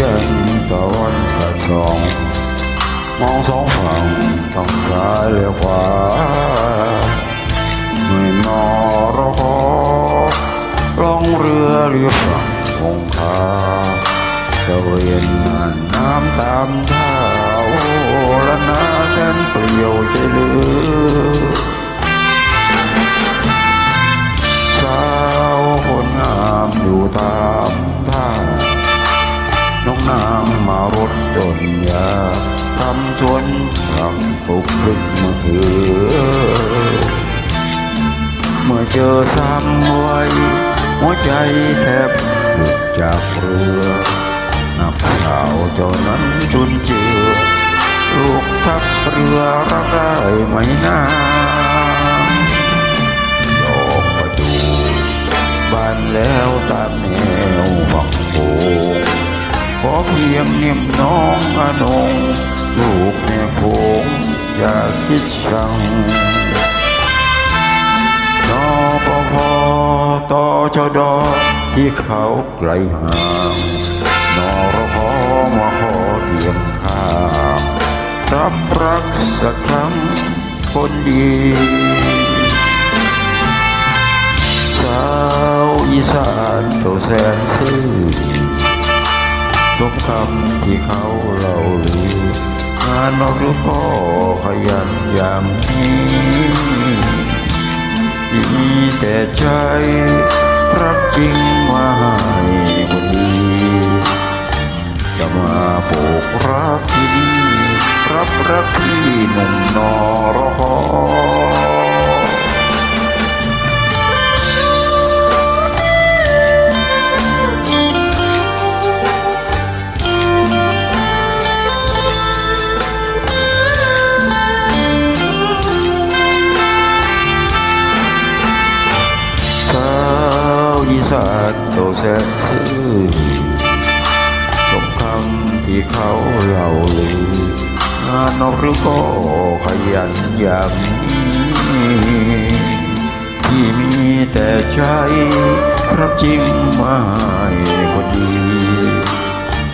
ยันตะวันสะสอง มองสองฝั่งทางซ้ายและขวาหน่นอรองเรือเรียฟังคาตะเวนน่นน้ำตามท่าโะนาฉันเปลี่ยวใจลือ มารถจนยาทำชวนรังปุกพลึกมือหือเมื่อเจอซ้ำไว้ หัวใจแทบหลุดจากเรือนักข่าวเจ้านั้นจุนเจือลูกทัพเรือรักได้ไหมนายอมมาดูบ้านแล้วตามแนวฝักโขงข อเพียงเนียมน้องอนงลูกแม่โขงอย่าคิดชังนอปพอตอชดอที่เขาไกลห่างนอรพมาขอเทียมข้างรับรักสักครั้งคนดีสาวอีสานเจ้าแสนซื่อ คำที่เขาเล่าลืองานนอกหรือก็ขยันอย่างนี้ที่มีแต่ใจรักจริงมาให้คนดีจะมาโปกรักที่นี่รับรักที่หนุ่มนอรอ สานโตแสนซื่อสมคำที่เขาเล่าลืองานนอกหรือก็ขยันอย่างนี้ที่มีแต่ใจรักจริงไม่คนดี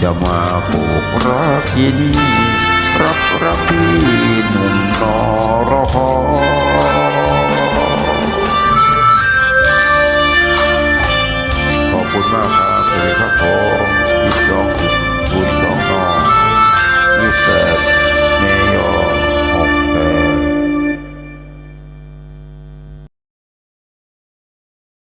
จะมาผูกรักที่นี่รับรักพี่หนุ่มนอรอ